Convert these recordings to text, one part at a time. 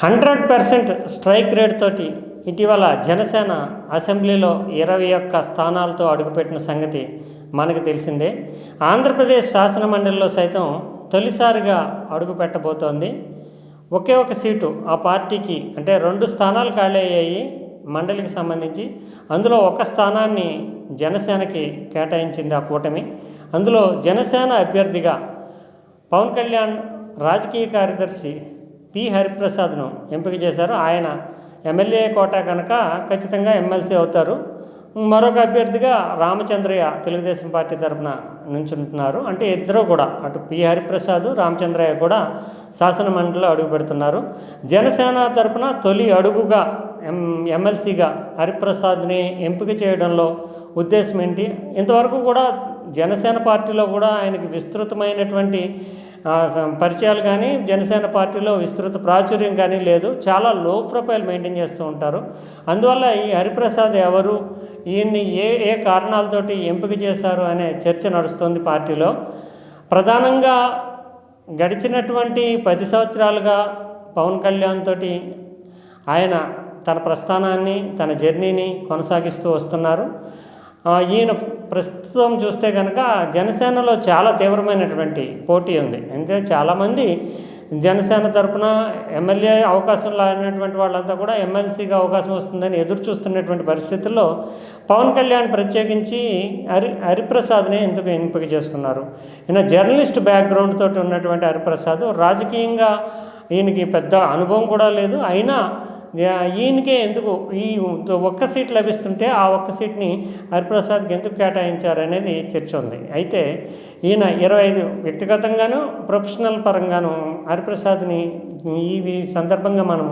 Hundred percent strike rate తోటి ఇటీవల జనసేన అసెంబ్లీలో ఇరవై ఒక్క స్థానాలతో అడుగుపెట్టిన సంగతి మనకు తెలిసిందే. ఆంధ్రప్రదేశ్ శాసన మండలిలో సైతం తొలిసారిగా అడుగు పెట్టబోతోంది ఒకే ఒక సీటు ఆ పార్టీకి అంటే రెండు స్థానాలు ఖాళీ అయ్యాయి మండలికి సంబంధించి. అందులో ఒక స్థానాన్ని జనసేనకి కేటాయించింది ఆ కూటమి. అందులో జనసేన అభ్యర్థిగా పవన్ కళ్యాణ్ రాజకీయ కార్యదర్శి పి హరిప్రసాద్ను ఎంపిక చేశారు. ఆయన ఎమ్మెల్యే కోట కనుక ఖచ్చితంగా ఎమ్మెల్సీ అవుతారు. మరొక అభ్యర్థిగా రామచంద్రయ్య తెలుగుదేశం పార్టీ తరఫున నుంచుంటున్నారు. అంటే ఇద్దరు కూడా అటు పి హరిప్రసాద్ రామచంద్రయ్య కూడా శాసన మండలిలో అడుగు పెడుతున్నారు. జనసేన తరఫున తొలి అడుగుగా ఎం ఎమ్మెల్సీగా హరిప్రసాద్ని ఎంపిక చేయడంలో ఉద్దేశం ఏంటి? ఇంతవరకు కూడా జనసేన పార్టీలో కూడా ఆయనకి విస్తృతమైనటువంటి పరిచయాలు కానీ జనసేన పార్టీలో విస్తృత ప్రాచుర్యం కానీ లేదు. చాలా లో ప్రొఫైల్ మెయింటైన్ చేస్తూ ఉంటారు. అందువల్ల ఈ హరిప్రసాద్ ఎవరు? ఈయన్ని ఏ ఏ కారణాలతోటి ఎంపిక చేశారు అనే చర్చ నడుస్తుంది పార్టీలో. ప్రధానంగా గడిచినటువంటి పది సంవత్సరాలుగా పవన్ కళ్యాణ్ తోటి ఆయన తన ప్రస్థానాన్ని తన జర్నీని కొనసాగిస్తూ వస్తున్నారు. ఈయన ప్రస్తుతం చూస్తే కనుక జనసేనలో చాలా తీవ్రమైనటువంటి పోటీ ఉంది. అంటే చాలామంది జనసేన తరపున ఎమ్మెల్యే అవకాశం లేనటువంటి వాళ్ళంతా కూడా ఎమ్మెల్సీగా అవకాశం వస్తుందని ఎదురు చూస్తున్నటువంటి పరిస్థితుల్లో పవన్ కళ్యాణ్ ప్రత్యేకించి హరి హరిప్రసాద్ని ఎందుకు ఎంపిక చేసుకున్నారు? ఈయన జర్నలిస్ట్ బ్యాక్గ్రౌండ్ తోటి ఉన్నటువంటి హరిప్రసాద్ రాజకీయంగా ఈయనకి పెద్ద అనుభవం కూడా లేదు. అయినా ఈయనకే ఎందుకు ఈ ఒక్క సీట్ లభిస్తుంటే ఆ ఒక్క సీట్ని హరిప్రసాద్కి ఎందుకు కేటాయించారు అనేది చర్చ ఉంది. అయితే ఈయన ఇరవై ఐదు వ్యక్తిగతంగాను ప్రొఫెషనల్ పరంగాను హరిప్రసాద్ని ఈ సందర్భంగా మనం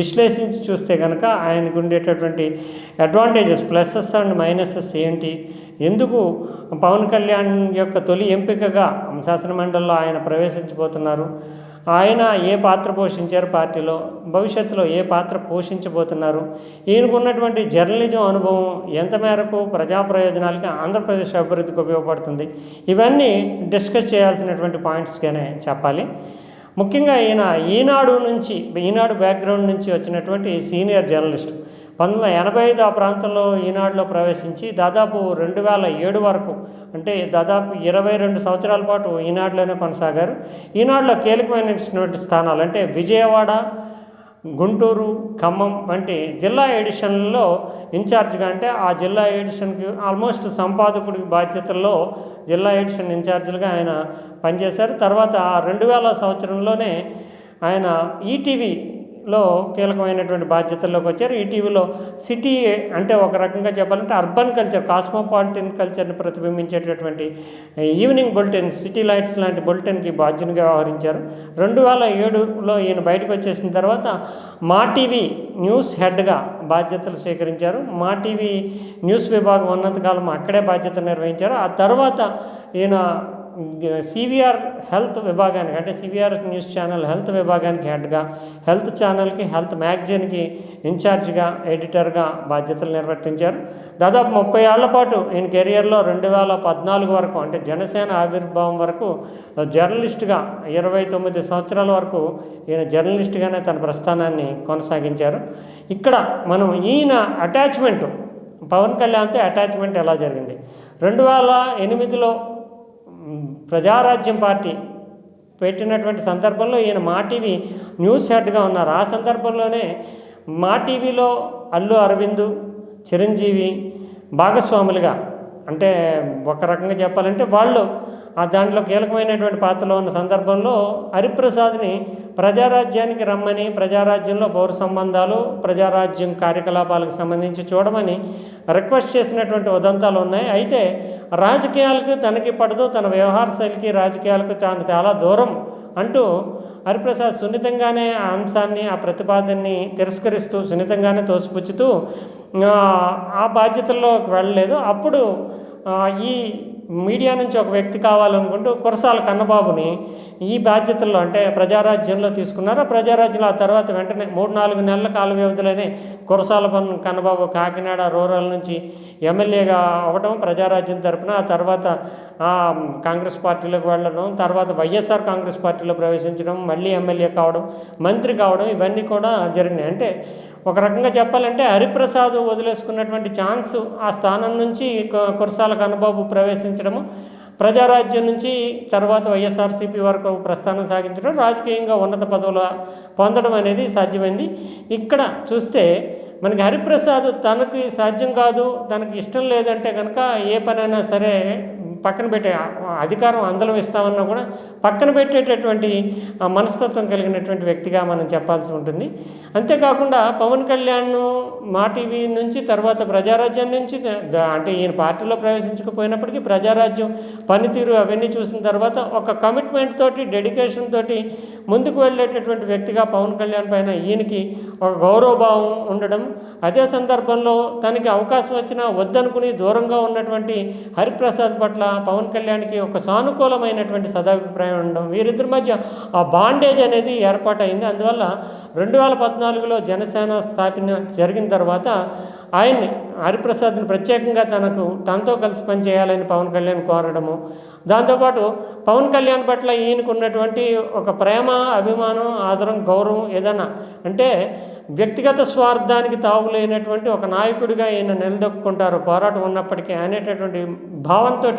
విశ్లేషించి చూస్తే కనుక ఆయనకు ఉండేటటువంటి అడ్వాంటేజెస్ ప్లసెస్ అండ్ మైనసెస్ ఏంటి? ఎందుకు పవన్ కళ్యాణ్ యొక్క తొలి ఎంపికగా శాసనమండలిలో ఆయన ప్రవేశించబోతున్నారు? ఆయన ఏ పాత్ర పోషించారు పార్టీలో? భవిష్యత్తులో ఏ పాత్ర పోషించబోతున్నారు? ఈయనకు ఉన్నటువంటి జర్నలిజం అనుభవం ఎంత మేరకు ప్రజా ప్రయోజనాలకి ఆంధ్రప్రదేశ్ అభివృద్ధికి ఉపయోగపడుతుంది? ఇవన్నీ డిస్కస్ చేయాల్సినటువంటి పాయింట్స్గానే చెప్పాలి. ముఖ్యంగా ఈయన ఈనాడు నుంచి ఈనాడు బ్యాక్గ్రౌండ్ నుంచి వచ్చినటువంటి సీనియర్ జర్నలిస్ట్. పంతొమ్మిది వందల ఎనభై ఐదు ఆ ప్రాంతంలో ఈనాడులో ప్రవేశించి దాదాపు రెండు వేల ఏడు వరకు అంటే దాదాపు ఇరవై రెండు సంవత్సరాల పాటు ఈనాడులోనే కొనసాగారు. ఈనాడులో కీలకమైనటువంటి స్థానాలు అంటే విజయవాడ గుంటూరు ఖమ్మం వంటి జిల్లా ఎడిషన్లలో ఇన్ఛార్జ్గా అంటే ఆ జిల్లా ఎడిషన్కి ఆల్మోస్ట్ సంపాదకుడి బాధ్యతల్లో జిల్లా ఎడిషన్ ఇన్ఛార్జ్లుగా ఆయన పనిచేశారు. తర్వాత రెండు వేల సంవత్సరంలోనే ఆయన ఈటీవీ లో కీలకమైనటువంటి బాధ్యతల్లోకి వచ్చారు. ఈటీవీలో సిటీ అంటే ఒక రకంగా చెప్పాలంటే అర్బన్ కల్చర్ కాస్మోపాలిటన్ కల్చర్ని ప్రతిబింబించేటటువంటి ఈవినింగ్ బులెటిన్ సిటీ లైట్స్ లాంటి బులెటిన్కి బాధ్యునిగా వ్యవహరించారు. రెండు వేల ఏడులో ఈయన బయటకు వచ్చేసిన తర్వాత మా టీవీ న్యూస్ హెడ్గా బాధ్యతలు స్వీకరించారు. మా టీవీ న్యూస్ విభాగం ఉన్నంతకాలం అక్కడే బాధ్యత నిర్వహించారు. ఆ తర్వాత ఈయన సివిఆర్ హెల్త్ విభాగానికి అంటే సివిఆర్ న్యూస్ ఛానల్ హెల్త్ విభాగానికి హెడ్గా హెల్త్ ఛానల్కి హెల్త్ మ్యాగజైన్కి ఇన్ఛార్జ్గా ఎడిటర్గా బాధ్యతలు నిర్వర్తించారు. దాదాపు ముప్పై ఏళ్ళ పాటు ఈయన కెరియర్లో రెండు వేల పద్నాలుగు వరకు అంటే జనసేన ఆవిర్భావం వరకు జర్నలిస్ట్గా ఇరవై తొమ్మిది సంవత్సరాల వరకు ఈయన జర్నలిస్ట్గానే తన ప్రస్థానాన్ని కొనసాగించారు. ఇక్కడ మనం ఈయన అటాచ్మెంట్ పవన్ కళ్యాణ్తో అటాచ్మెంట్ ఎలా జరిగింది? రెండు వేల ఎనిమిదిలో ప్రజారాజ్యం పార్టీ పెట్టినటువంటి సందర్భంలో ఈయన మా టీవీ న్యూస్ హెడ్గా ఉన్నారు. ఆ సందర్భంలోనే మా టీవీలో అల్లు అరవింద్ చిరంజీవి భాగస్వాములుగా అంటే ఒక రకంగా చెప్పాలంటే వాళ్ళు ఆ దాంట్లో కీలకమైనటువంటి పాత్రలో ఉన్న సందర్భంలో హరిప్రసాద్ని ప్రజారాజ్యానికి రమ్మని ప్రజారాజ్యంలో పౌర సంబంధాలు ప్రజారాజ్యం కార్యకలాపాలకు సంబంధించి చూడమని రిక్వెస్ట్ చేసినటువంటి ఉదంతాలు ఉన్నాయి. అయితే రాజకీయాలకు తనకి పడదు తన వ్యవహార శైలికి రాజకీయాలకు చాలా చాలా దూరం అంటూ హరిప్రసాద్ సున్నితంగానే ఆ అంశాన్ని ఆ ప్రతిపాదనని తిరస్కరిస్తూ సున్నితంగానే తోసిపుచ్చుతూ ఆ, బాధ్యతల్లోకి వెళ్ళలేదు. అప్పుడు ఈ మీడియా నుంచి ఒక వ్యక్తి కావాలనుకుంటూ కురసాల కన్నబాబుని ఈ బాధ్యతల్లో అంటే ప్రజారాజ్యంలో తీసుకున్నారు. ప్రజారాజ్యంలో ఆ తర్వాత వెంటనే మూడు నాలుగు నెలల కాల వ్యవధిలోనే కురసాల పన్ను కన్నబాబు కాకినాడ రూరల్ నుంచి ఎమ్మెల్యేగా అవ్వడం ప్రజారాజ్యం తరపున ఆ తర్వాత ఆ, కాంగ్రెస్ పార్టీలోకి వెళ్ళడం తర్వాత వైఎస్ఆర్ కాంగ్రెస్ పార్టీలో ప్రవేశించడం మళ్ళీ ఎమ్మెల్యే కావడం మంత్రి కావడం ఇవన్నీ కూడా జరిగినాయి. అంటే ఒక రకంగా చెప్పాలంటే హరిప్రసాద్ వదిలేసుకున్నటువంటి ఛాన్స్ ఆ స్థానం నుంచి కురసాల కన్నబాబు ప్రవేశించడము ప్రజారాజ్యం నుంచి తర్వాత వైఎస్ఆర్సీపీ వరకు ప్రస్థానం సాగించడం రాజకీయంగా ఉన్నత పదవులు పొందడం అనేది సాధ్యమైంది. ఇక్కడ చూస్తే మనకి హరిప్రసాద్ తనకి సాధ్యం కాదు తనకి ఇష్టం లేదంటే కనుక ఏ పనైనా సరే పక్కన పెట్టే అధికారం అందలం ఇస్తామన్నా కూడా పక్కన పెట్టేటటువంటి మనస్తత్వం కలిగినటువంటి వ్యక్తిగా మనం చెప్పాల్సి ఉంటుంది. అంతేకాకుండా పవన్ కళ్యాణ్ మా టీవీ నుంచి తర్వాత ప్రజారాజ్యం నుంచి అంటే ఈయన పార్టీలో ప్రవేశించకపోయినప్పటికీ ప్రజారాజ్యం పనితీరు అవన్నీ చూసిన తర్వాత ఒక కమిట్మెంట్ తోటి డెడికేషన్ తోటి ముందుకు వెళ్ళేటటువంటి వ్యక్తిగా పవన్ కళ్యాణ్ పైన ఈయనకి ఒక గౌరవభావం ఉండడం అదే సందర్భంలో తనకి అవకాశం వచ్చినా వద్దనుకుని దూరంగా ఉన్నటువంటి హరిప్రసాద్ పట్ల పవన్ కళ్యాణ్కి ఒక సానుకూలమైనటువంటి సదాభిప్రాయం ఉండడం వీరిద్దరి మధ్య ఆ బాండేజ్ అనేది ఏర్పాటైంది అందువల్ల రెండు వేల పద్నాలుగులో జనసేన స్థాపన జరిగిన తర్వాత ఆయన్ని హరిప్రసాద్ని ప్రత్యేకంగా తనకు తనతో కలిసి పనిచేయాలని పవన్ కళ్యాణ్ కోరడము. దాంతోపాటు పవన్ కళ్యాణ్ పట్ల ఈయనకు ఉన్నటువంటి ఒక ప్రేమ అభిమానం ఆదరం గౌరవం ఏదైనా అంటే వ్యక్తిగత స్వార్థానికి తావులేనటువంటి ఒక నాయకుడిగా ఈయన నిలదొక్కుంటారు. పోరాటం ఉన్నప్పటికీ అనేటటువంటి భావంతో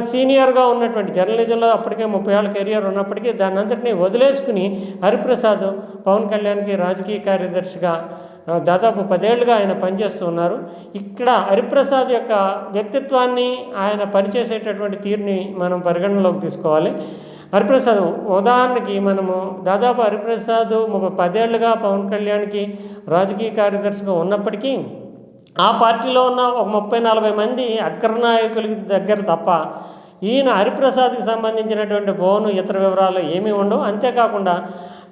సీనియర్గా ఉన్నటువంటి జర్నలిజంలో అప్పటికే ముప్పై ఏళ్ళ కెరియర్ ఉన్నప్పటికీ దాన్ని అంతటిని వదిలేసుకుని హరిప్రసాద్ పవన్ కళ్యాణ్కి రాజకీయ కార్యదర్శిగా దాదాపు పదేళ్ళుగా ఆయన పనిచేస్తూ ఉన్నారు. ఇక్కడ హరిప్రసాద్ యొక్క వ్యక్తిత్వాన్ని ఆయన పనిచేసేటటువంటి తీరుని మనం పరిగణనలోకి తీసుకోవాలి. హరిప్రసాద్ ఉదాహరణకి మనము దాదాపు హరిప్రసాద్ ముప్పై పదేళ్ళుగా పవన్ కళ్యాణ్కి రాజకీయ కార్యదర్శిగా ఉన్నప్పటికీ ఆ పార్టీలో ఉన్న ఒక ముప్పై నలభై మంది అగ్రనాయకుల దగ్గర తప్ప ఈయన హరిప్రసాద్కి సంబంధించినటువంటి ఫోను ఇతర వివరాలు ఏమీ ఉండవు. అంతేకాకుండా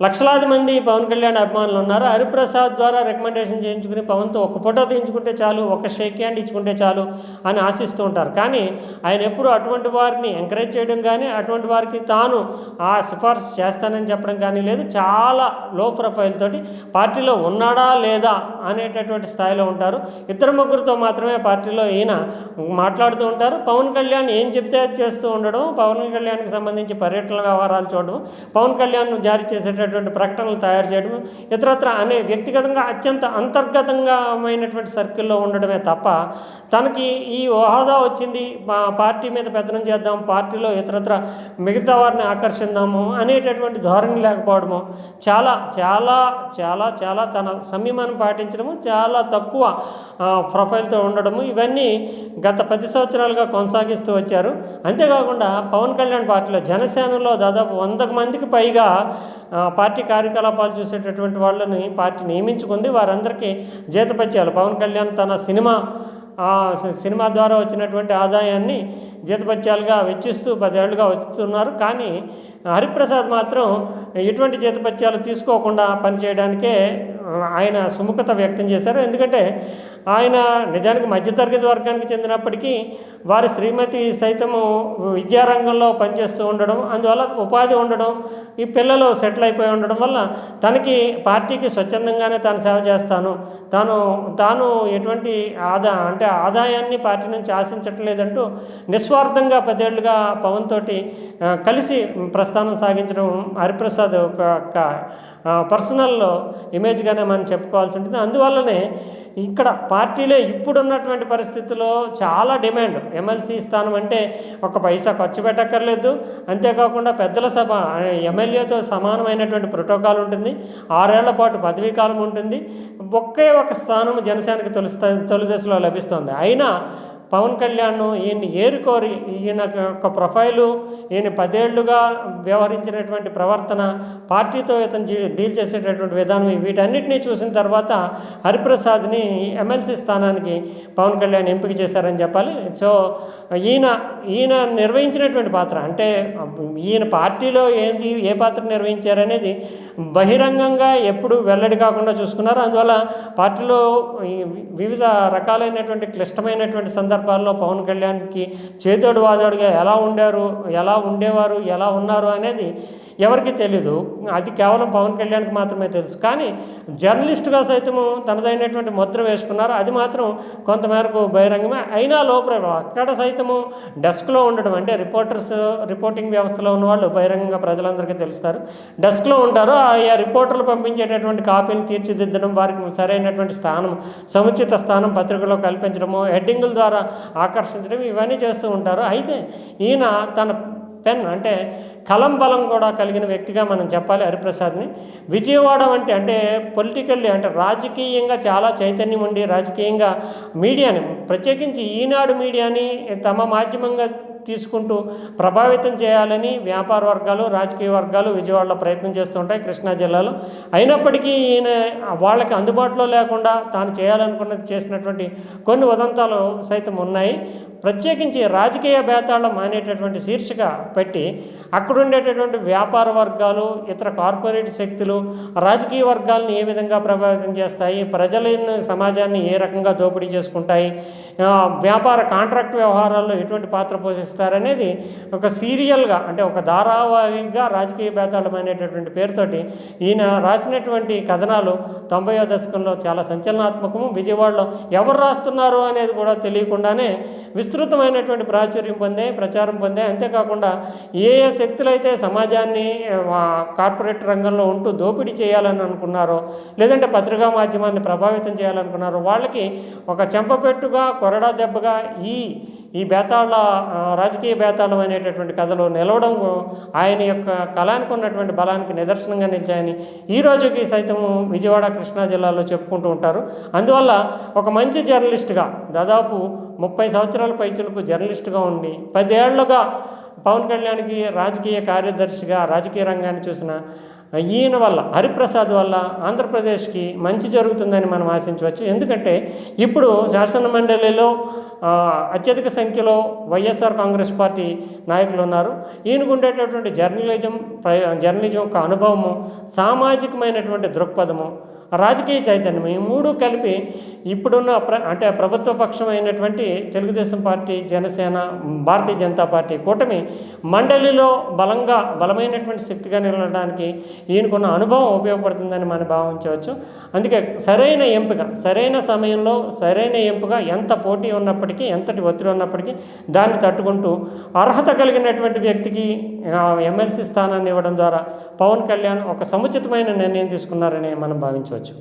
లక్షలాది మంది పవన్ కళ్యాణ్ అభిమానులు ఉన్నారు. హరిప్రసాద్ ద్వారా రికమెండేషన్ చేయించుకుని పవన్తో ఒక ఫోటో తీయించుకుంటే చాలు ఒక షేక్ హ్యాండ్ ఇచ్చుకుంటే చాలు అని ఆశిస్తూ ఉంటారు. కానీ ఆయన ఎప్పుడు అటువంటి వారిని ఎంకరేజ్ చేయడం కానీ అటువంటి వారికి తాను ఆ సిఫార్సు చేస్తానని చెప్పడం కానీ లేదు. చాలా లో ప్రొఫైల్ తోటి పార్టీలో ఉన్నాడా లేదా అనేటటువంటి స్థాయిలో ఉంటారు. ఇద్దరు ముగ్గురితో మాత్రమే పార్టీలో ఈయన మాట్లాడుతూ ఉంటారు. పవన్ కళ్యాణ్ ఏం చెప్తే చేస్తూ ఉండడం పవన్ కళ్యాణ్కి సంబంధించి పర్యటన వ్యవహారాలు చూడడం పవన్ కళ్యాణ్ జారీ చేసేటటువంటి ప్రకటనలు తయారు చేయడం ఇతరత్ర అనే వ్యక్తిగతంగా అత్యంత అంతర్గతంగామైనటువంటి సర్కిల్లో ఉండడమే తప్ప తనకి ఈ హోదా వచ్చింది మా పార్టీ మీద పెత్తనం చేద్దాం పార్టీలో ఇతరత్ర మిగతా వారిని ఆకర్షిద్దాము అనేటటువంటి ధోరణి లేకపోవడము చాలా చాలా చాలా చాలా తన సంయమనం పాటించడము చాలా తక్కువ ప్రొఫైల్తో ఉండడము ఇవన్నీ గత పది సంవత్సరాలుగా కొనసాగిస్తూ వచ్చారు. అంతేకాకుండా పవన్ కళ్యాణ్ పార్టీలో జనసేనలో దాదాపు వందకు మందికి పైగా పార్టీ కార్యకలాపాలు చూసేటటువంటి వాళ్ళని పార్టీ నియమించుకుంది. వారందరికీ జీతపత్యాలు. పవన్ కళ్యాణ్ తన సినిమా సినిమా ద్వారా వచ్చినటువంటి ఆదాయాన్ని జీతపత్యాలుగా వెచ్చిస్తూ పదేళ్ళుగా వచ్చుతున్నారు కానీ హరిప్రసాద్ మాత్రం ఎటువంటి జీతపత్యాలు తీసుకోకుండా పనిచేయడానికే ఆయన సుముఖత వ్యక్తం చేశారు. ఎందుకంటే ఆయన నిజానికి మధ్యతరగతి వర్గానికి చెందినప్పటికీ వారి శ్రీమతి సైతము విద్యారంగంలో పనిచేస్తూ ఉండడం అందువల్ల ఉపాధి ఉండడం ఈ పిల్లలు సెటిల్ అయిపోయి ఉండడం వల్ల తనకి పార్టీకి స్వచ్ఛందంగానే తాను సేవ చేస్తాను. తాను తాను ఎటువంటి ఆదా అంటే ఆదాయాన్ని పార్టీ నుంచి ఆశించట్లేదంటూ నిస్వార్థంగా పదేళ్ళుగా పవన్ తోటి కలిసి ప్రస్థానం సాగించడం హరిప్రసాద్ ఒక పర్సనల్ ఇమేజ్గానే మనం చెప్పుకోవాల్సి ఉంటుంది. అందువల్లనే ఇక్కడ పార్టీలో ఇప్పుడున్నటువంటి పరిస్థితుల్లో చాలా డిమాండ్. ఎమ్మెల్సీ స్థానం అంటే ఒక పైసా ఖర్చు పెట్టక్కర్లేదు. అంతేకాకుండా పెద్దల సభ ఎమ్మెల్యేతో సమానమైనటువంటి ప్రోటోకాల్ ఉంటుంది. ఆరేళ్ళ పాటు పదవీ కాలం ఉంటుంది. ఒకే ఒక స్థానం జనసేనకి తొలి తొలి దశలో లభిస్తుంది. అయినా పవన్ కళ్యాణ్ ఈయన్ని ఏరుకోరి. ఈయన యొక్క ప్రొఫైలు ఈయన పదేళ్ళుగా వ్యవహరించినటువంటి ప్రవర్తన పార్టీతో ఇతను డీల్ చేసేటటువంటి విధానం వీటన్నిటినీ చూసిన తర్వాత హరిప్రసాద్ని ఎమ్మెల్సీ స్థానానికి పవన్ కళ్యాణ్ ఎంపిక చేశారని చెప్పాలి. సో ఈయన ఈయన నిర్వహించినటువంటి పాత్ర అంటే ఈయన పార్టీలో ఏంది ఏ పాత్ర నిర్వహించారనేది బహిరంగంగా ఎప్పుడు వెల్లడి కాకుండా చూసుకున్నారు. అందువల్ల పార్టీలో వివిధ రకాలైనటువంటి క్లిష్టమైనటువంటి సందర్భాలు సందర్భాల్లో పవన్ కళ్యాణ్కి చేతోడు వాదోడుగా ఎలా ఉండారు ఎలా ఉండేవారు ఎలా ఉన్నారు అనేది ఎవరికి తెలీదు. అది కేవలం పవన్ కళ్యాణ్కి మాత్రమే తెలుసు. కానీ జర్నలిస్టుగా సైతము తనదైనటువంటి ముద్ర వేసుకున్నారు. అది మాత్రం కొంతమేరకు బహిరంగమే. అయినా లోపల అక్కడ సైతము డెస్క్లో ఉండడం అంటే రిపోర్టర్స్ రిపోర్టింగ్ వ్యవస్థలో ఉన్న వాళ్ళు బహిరంగంగా ప్రజలందరికీ తెలుస్తారు. డెస్క్లో ఉంటారు. ఆయా రిపోర్టర్లు పంపించేటటువంటి కాపీని తీర్చిదిద్దడం వారికి సరైనటువంటి స్థానం సముచిత స్థానం పత్రికలో కల్పించడము హెడ్డింగుల ద్వారా ఆకర్షించడం ఇవన్నీ చేస్తూ ఉంటారు. అయితే ఈయన తన పెన్ అంటే కలం బలం కూడా కలిగిన వ్యక్తిగా మనం చెప్పాలి హరిప్రసాద్ని. విజయవాడ అంటే అంటే పొలిటికల్లీ అంటే రాజకీయంగా చాలా చైతన్యం ఉండి రాజకీయంగా మీడియాని ప్రత్యేకించి ఈనాడు మీడియాని తమ మాధ్యమంగా తీసుకుంటూ ప్రభావితం చేయాలని వ్యాపార వర్గాలు రాజకీయ వర్గాలు విజయవాడలో ప్రయత్నం చేస్తుంటాయి కృష్ణా జిల్లాలో. అయినప్పటికీ ఈయన వాళ్ళకి అందుబాటులో లేకుండా తాను చేయాలనుకున్నది చేసినటువంటి కొన్ని ఉదంతాలు సైతం ఉన్నాయి. ప్రత్యేకించి రాజకీయ బేతాళం మానేటటువంటి శీర్షిక పెట్టి అక్కడుండేటటువంటి వ్యాపార వర్గాలు ఇతర కార్పొరేట్ శక్తులు రాజకీయ వర్గాలను ఏ విధంగా ప్రభావితం చేస్తాయి ప్రజలను సమాజాన్ని ఏ రకంగా దోపిడీ చేసుకుంటాయి వ్యాపార కాంట్రాక్ట్ వ్యవహారాల్లో ఎటువంటి పాత్ర పోషిస్తారనేది ఒక సీరియల్గా అంటే ఒక ధారావాహికగా రాజకీయ బేతాళం అనేటటువంటి పేరుతోటి ఈయన రాసినటువంటి కథనాలు తొంభైవ దశకంలో చాలా సంచలనాత్మకము విజయవాడలో ఎవరు రాస్తున్నారు అనేది కూడా తెలియకుండానే విస్తృతమైనటువంటి ప్రాచుర్యం పొందాయి ప్రచారం పొందాయి అంతేకాకుండా ఏ ఏ శక్తులైతే సమాజాన్ని కార్పొరేట్ రంగంలో ఉంటూ దోపిడీ చేయాలని అనుకున్నారో లేదంటే పత్రికా మాధ్యమాన్ని ప్రభావితం చేయాలనుకున్నారో వాళ్ళకి ఒక చెంపపెట్టుగా కొరడా దెబ్బగా ఈ ఈ బేతాళ రాజకీయ బేతాళం అనేటటువంటి కథలో నిలవడం ఆయన యొక్క కళానికి ఉన్నటువంటి బలానికి నిదర్శనంగా నిలిచాయని ఈ రోజుకి సైతము విజయవాడ కృష్ణా జిల్లాలో చెప్పుకుంటూ ఉంటారు. అందువల్ల ఒక మంచి జర్నలిస్ట్గా దాదాపు ముప్పై సంవత్సరాల పైచులకు జర్నలిస్ట్గా ఉండి పదేళ్ళుగా పవన్ కళ్యాణ్కి రాజకీయ కార్యదర్శిగా రాజకీయ రంగాన్ని చూసిన ఈయన వల్ల హరిప్రసాద్ వల్ల ఆంధ్రప్రదేశ్కి మంచి జరుగుతుందని మనం ఆశించవచ్చు. ఎందుకంటే ఇప్పుడు శాసన మండలిలో అత్యధిక సంఖ్యలో వైఎస్ఆర్ కాంగ్రెస్ పార్టీ నాయకులు ఉన్నారు. ఈయనకు ఉండేటటువంటి జర్నలిజం ప్ర- జర్నలిజం యొక్క అనుభవము సామాజికమైనటువంటి దృక్పథము రాజకీయ చైతన్యం ఈ మూడు కలిపి ఇప్పుడున్న ప్ర అంటే ప్రభుత్వ పక్షం అయినటువంటి తెలుగుదేశం పార్టీ జనసేన భారతీయ జనతా పార్టీ కూటమి మండలిలో బలంగా బలమైనటువంటి శక్తిగా నిలవడానికి ఈయనకున్న అనుభవం ఉపయోగపడుతుందని మనం భావించవచ్చు. అందుకే సరైన ఎంపిక సరైన సమయంలో సరైన ఎంపిక ఎంత పోటీ ఉన్నప్పటికీ ఎంతటి ఒత్తిడి ఉన్నప్పటికీ దాన్ని తట్టుకుంటూ అర్హత కలిగినటువంటి వ్యక్తికి ఎమ్మెల్సీ స్థానాన్ని ఇవ్వడం ద్వారా పవన్ కళ్యాణ్ ఒక సముచితమైన నిర్ణయం తీసుకున్నారని మనం భావించవచ్చు.